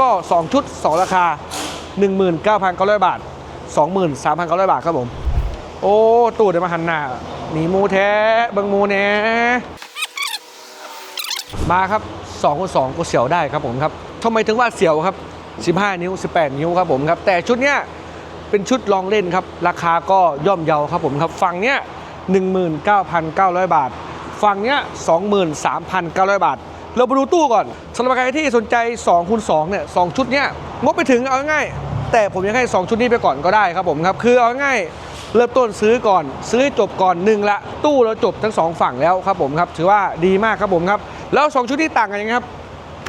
ก็ 2 ชุด 2 ราคา 19,900 บาท 23,900 บาทครับผม โอ้ ตู้เดี๋ยวมาหันหน้าหนีมูแท้เบิงมูแน่มาครับ2คูณ2ก็เสียวได้ครับผมครับทำไมถึงว่าเสียวครับ 15 นิ้ว 18 นิ้วครับผมครับ แต่ชุดเนี้ยเป็นชุดลองเล่นครับ ราคาก็ย่อมเยาครับผมครับ ฝั่งเนี้ย19,900 บาท ฝั่งเนี้ย23,900 บาท เราไปดูตู้ก่อนสำหรับใครที่สนใจ2คูณ2เนี่ยสองชุดเนี้ยงบไปถึงเอาง่ายแต่ผมยังให้ 2 ชุดนี้ไปก่อนก็ได้ครับผมครับคือเอาง่ายเริ่มต้นซื้อก่อน ซื้อให้จบก่อนหนึ่งละตู้เราจบทั้งสองฝั่งแล้วครับผมครับถือว่าดีมากครับผมครับแล้ว 2 ชุดที่ต่างกันยังไงครับ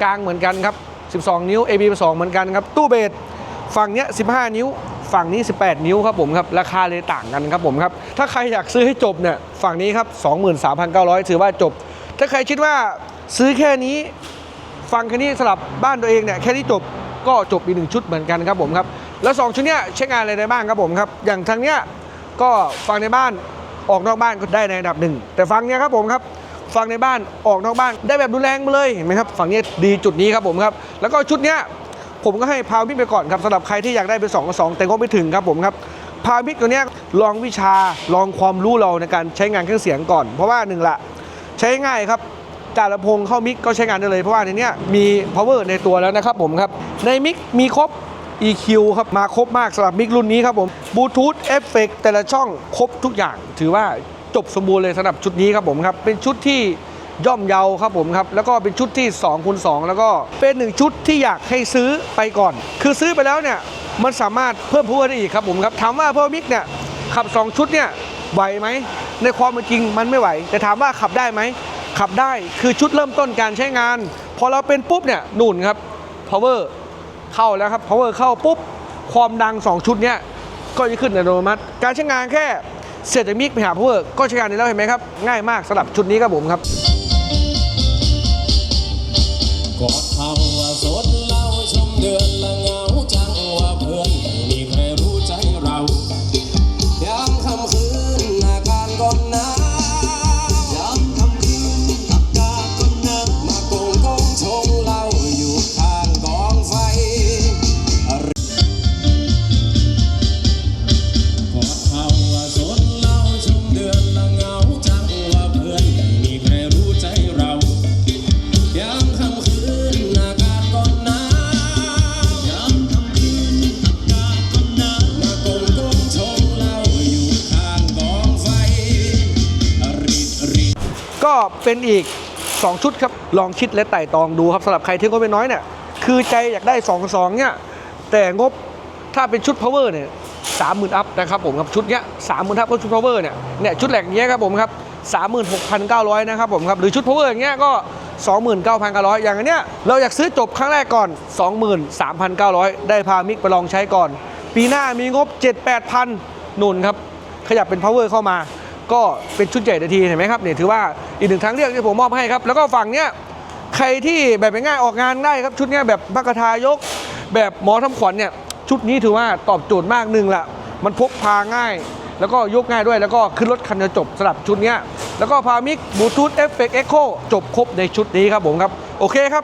กลางเหมือนกันครับ 12 นิ้ว AB 2เหมือนกันครับตู้เบสฝั่งเนี้ย15 นิ้ว ฝั่งนี้ 18 นิ้วครับผมครับราคาเลยต่างกันครับผมครับถ้าใครอยากซื้อให้จบเนี่ยฝั่งนี้ครับ23,900 ถือว่าจบ ถ้าใครคิดว่า ซื้อแค่นี้ฟังแค่นี้สลับบ้านตัวเองเนี่ยแค่นี้จบก็จบอีกหนึ่งชุดเหมือนกันครับผมครับแล้วสองชุดเนี้ยใช้งานอะไรได้บ้างครับผมครับอย่างทางเนี้ยก็ฟังในบ้านออกนอกบ้านก็ได้ในระดับหนึ่งแต่ฟังเนี้ยครับผมครับฟังในบ้านออกนอกบ้านได้แบบรุนแรงมาเลยเห็นไหมครับฝั่งเนี้ยดีจุดนี้ครับผมครับแล้วก็ชุดเนี้ยผมก็ให้พาวมิกไปก่อนครับสำหรับใครที่อยากได้เป็น2กับ2แต่ก็ไม่ถึงครับผมครับพาวมิกตัวเนี้ยลองวิชาลองความรู้เราในการใช้งานเครื่องเสียงก่อน เพราะว่าหนึ่งละใช้ง่ายครับ จ่าลำโพงเข้ามิกก็ใช้งานได้เลยเพราะว่าในนี้มี power ในตัวแล้วนะครับผมครับ ในมิกมีครบ EQ ครับมาครบมากสำหรับมิกรุ่นนี้ครับผมบลูทูธเอฟเฟกแต่ละช่องครบทุกอย่าง ถือว่าจบสมบูรณ์เลยสำหรับชุดนี้ครับผมครับ เป็นชุดที่ย่อมเยาครับผมครับ แล้วก็เป็นชุดที่2คูณ2แล้วก็เป็นหนึ่งชุดที่อยากให้ซื้อไปก่อน คือซื้อไปแล้วเนี่ยมันสามารถเพิ่ม power ได้อีกครับผมครับถามว่าเพิ่มมิกเนี่ยขับ 2 ชุดเนี่ยไหวไหมในความเป็นจริงมันไม่ไหว แต่ถามว่าขับได้ไหม ขับได้คือชุดเริ่มต้นการใช้งาน พอเราเป็นปุ๊บเนี่ยนุ่นครับ power เข้าแล้วครับ power เข้าปุ๊บ ความดัง 2 ชุดเนี้ยก็จะขึ้นอัตโนมัติ การใช้งานแค่เสียจากมิกไปหา power ก็ใช้งานได้แล้วเห็นไหมครับ ง่ายมากสำหรับชุดนี้ครับผมครับ ก็เป็นอีก 2 ชุดครับ ลองคิดและไต่ตองดูครับสำหรับใครที่งบไม่น้อยเนี่ย คือใจอยากได้2 2เนี่ย แต่งบถ้าเป็นชุด power เนี่ยสามหมื่นอัพนะครับผมครับชุดเนี้ยสามหมื่นอัพก็ชุด power เนี่ยเนี่ยชุดแหลกเนี้ยครับผมครับสามหมื่นหกพันเก้าร้อยนะครับผมครับหรือชุด power อย่างเงี้ยก็สองหมื่นเก้าพันเก้าร้อยอย่างเนี้ยเราอยากซื้อจบครั้งแรกก่อนสองหมื่นสามพันเก้าร้อยได้พามิกไปลองใช้ก่อน ปีหน้ามีงบเจ็ดแปดพันนุนครับขยับเป็น power เข้ามา ก็เป็นชุดใหญ่ทันทีเห็นไหมครับเนี่ยถือว่าอีกหนึ่งทางเลือกที่ผมมอบให้ครับ แล้วก็ฝั่งเนี้ยใครที่แบบง่ายออกงานได้ครับชุดเนี้ยแบบพักทายก แบบหมอทำขวัญเนี่ยชุดนี้ถือว่าตอบโจทย์มากหนึ่งละมันพกพาง่าย แล้วก็ยกง่ายด้วย แล้วก็ขึ้นรถคันเดียวจบสำหรับชุดเนี้ยแล้วก็พามิกบลูทูธเอฟเฟกต์เอ็กโคจบครบในชุดนี้ครับผมครับ โอเคครับ